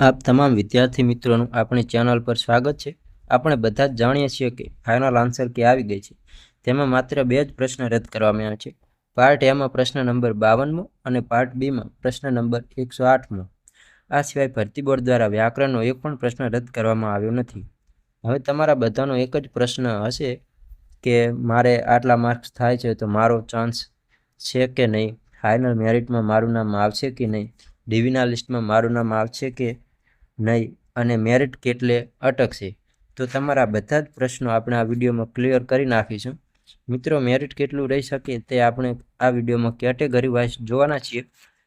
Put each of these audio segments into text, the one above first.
આપ તમામ વિદ્યાર્થી મિત્રોનું આપણી ચેનલ પર સ્વાગત છે. આપણે બધા જ જાણીએ છીએ કે ફાઇનલ આન્સર કે આવી ગઈ છે. તેમાં માત્ર બે જ પ્રશ્ન રદ કરવામાં આવ્યા છે. પાર્ટ એમાં પ્રશ્ન નંબર બાવનમો અને પાર્ટ બીમાં પ્રશ્ન નંબર એકસો આઠમો. આ સિવાય ભરતી બોર્ડ દ્વારા વ્યાકરણનો એક પણ પ્રશ્ન રદ કરવામાં આવ્યો નથી. હવે તમારા બધાનો એક જ પ્રશ્ન હશે કે મારે આટલા માર્ક્સ થાય છે તો મારો ચાન્સ છે કે નહીં? ફાઇનલ મેરિટમાં મારું નામ આવશે કે નહીં? ડીવીના લિસ્ટમાં મારું નામ આવશે કે નહીં અને મેરિટ કેટલે અટકશે? તો તમારા બધા જ પ્રશ્નો આપણે આ વિડીયોમાં ક્લિયર કરી નાખીશું. મિત્રો મેરિટ કેટલું રહી શકે તે આપણે આ વિડીયોમાં કેટેગરી વાઇઝ જોવાના છીએ.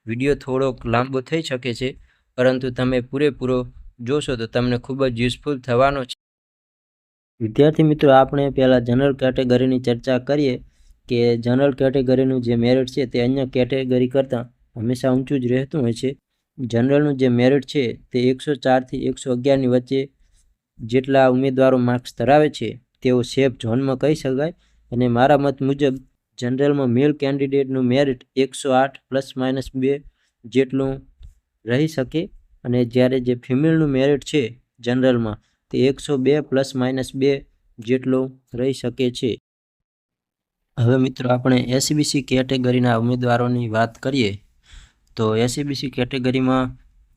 વીડિયો થોડોક લાંબો થઈ શકે છે, પરંતુ તમે પૂરેપૂરો જોશો તો તમને ખૂબ જ યુઝફુલ થવાનો છે. વિદ્યાર્થી મિત્રો, આપણે પહેલાં જનરલ કેટેગરીની ચર્ચા કરીએ કે જનરલ કેટેગરીનું જે મેરિટ છે તે અન્ય કેટેગરી કરતાં હંમેશા ઊંચું જ રહેતું હોય છે. જનરલનું જે મેરિટ છે તે એકસો ચારથી એકસો અગિયારની વચ્ચે જેટલા ઉમેદવારો માર્ક્સ ધરાવે છે, તેઓ સેફ ઝોનમાં કહી શકાય. અને મારા મત મુજબ, જનરલમાં મેલ કેન્ડિડેટનું મેરિટ એકસો આઠ પ્લસ માઇનસ બે જેટલું રહી શકે. અને જ્યારે જે ફિમેલનું મેરિટ છે જનરલમાં, તે એકસો બે પ્લસ માઇનસ બે જેટલું રહી શકે છે. હવે મિત્રો, આપણે એસબીસી કેટેગરીના ઉમેદવારોની વાત કરીએ. તો એસીબીસી કેટેગરીમાં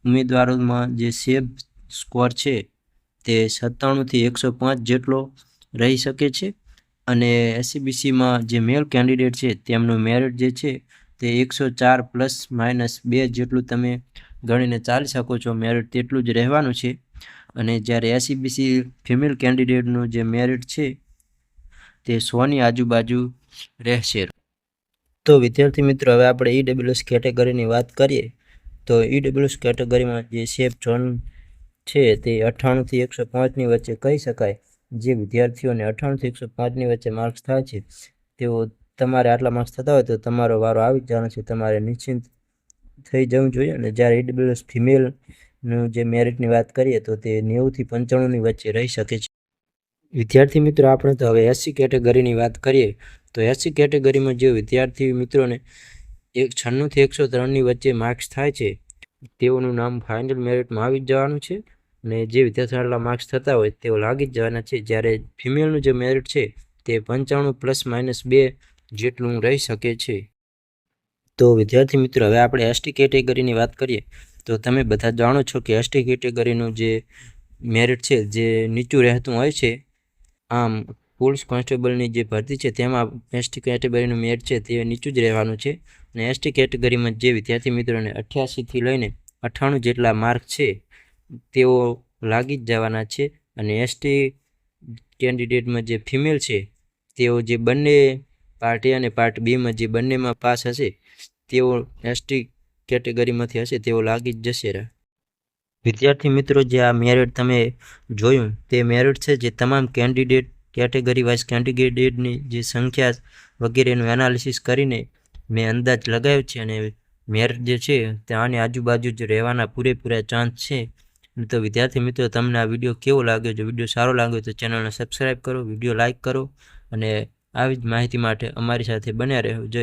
ઉમેદવારોમાં જે સેબ સ્કોર છે તે સત્તાણુંથી એકસો પાંચ જેટલો રહી શકે છે. અને એસીબીસીમાં જે મેલ કેન્ડિડેટ છે તેમનું મેરિટ જે છે તે એકસો ચાર પ્લસ માઇનસ બે જેટલું તમે ગણીને ચાલી શકો છો. મેરિટ તેટલું જ રહેવાનું છે. અને જ્યારે એસીબીસી ફિમેલ કેન્ડિડેટનું જે મેરિટ છે તે સોની આજુબાજુ રહેશે. તો વિદ્યાર્થી મિત્રો, હવે આપણે ઈડબ્લ્યુએસ કેટેગરીની વાત કરીએ, તો ઈડબ્લ્યુએસ કેટેગરીમાં જે સેફ ઝોન છે તે અઠ્ઠાણુંથી એકસો પાંચની વચ્ચે કહી શકાય. જે વિદ્યાર્થીઓને અઠ્ઠાણુંથી એકસો પાંચની વચ્ચે માર્ક્સ થાય છે, તેઓ તમારે આટલા માર્ક્સ થતા હોય તો તમારો વારો આવી જવાનો છે. તમારે નિશ્ચિંત થઈ જવું જોઈએ અને જ્યારે ઈડબ્લ્યુએસ ફિમેલનું જે મેરિટની વાત કરીએ તો તે નેવુંથી પંચાણુંની વચ્ચે રહી શકે છે. વિદ્યાર્થી મિત્રો, આપણે તો હવે એસસી કેટેગરીની વાત કરીએ, તો એસસી કેટેગરીમાં જે વિદ્યાર્થી મિત્રોને એક છન્નુંથી એકસો ત્રણની વચ્ચે માર્ક્સ થાય છે, તેઓનું નામ ફાઇનલ મેરિટમાં આવી જવાનું છે અને જે વિદ્યાર્થીઓના માર્ક્સ થતા હોય તેઓ લાગી જ જવાના છે. જ્યારે ફિમેલનું જે મેરિટ છે તે પંચાણું પ્લસ માઇનસ બે જેટલું રહી શકે છે. તો વિદ્યાર્થી મિત્રો, હવે આપણે એસટી કેટેગરીની વાત કરીએ, તો તમે બધા જાણો છો કે એસટી કેટેગરીનું જે મેરિટ છે, જે નીચું રહેતું હોય છે આમ પોલીસ કોન્સ્ટેબલની જે ભરતી છે, તેમાં એસટી કેટેગરીનું મેટ છે, તે નીચું જ રહેવાનું છે. અને એસટી કેટેગરીમાં જે વિદ્યાર્થી મિત્રોને અઠ્યાસીથી લઈને અઠ્ઠાણું જેટલા માર્ક છે, તેઓ લાગી જ જવાના છે. અને એસટી કેન્ડિડેટમાં જે ફિમેલ છે, તેઓ જે બંને પાર્ટ એ અને પાર્ટ બીમાં જે બંનેમાં પાસ હશે, તેઓ એસટી કેટેગરીમાંથી હશે, તેઓ લાગી જ જશે. વિદ્યાર્થી મિત્રો, જે આ મેરિટ તમે જોયું, તે મેરિટ છે જે તમામ કેન્ડિડેટ કેટેગરી વાઇઝ કેન્ડિડેટની જે સંખ્યા વગેરેનું એનાલિસિસ કરીને મેં અંદાજ લગાવ્યો છે અને મેરિટ જે છે તે આની આજુબાજુ જ રહેવાના પૂરેપૂરા ચાન્સ છે. તો વિદ્યાર્થી મિત્રો, તમને આ વીડિયો કેવો લાગ્યો? જો વીડિયો સારો લાગ્યો તો ચેનલને સબસ્ક્રાઈબ કરો વીડિયો લાઇક કરો અને આવી જ માહિતી માટે અમારી સાથે બન્યા રહેવું જય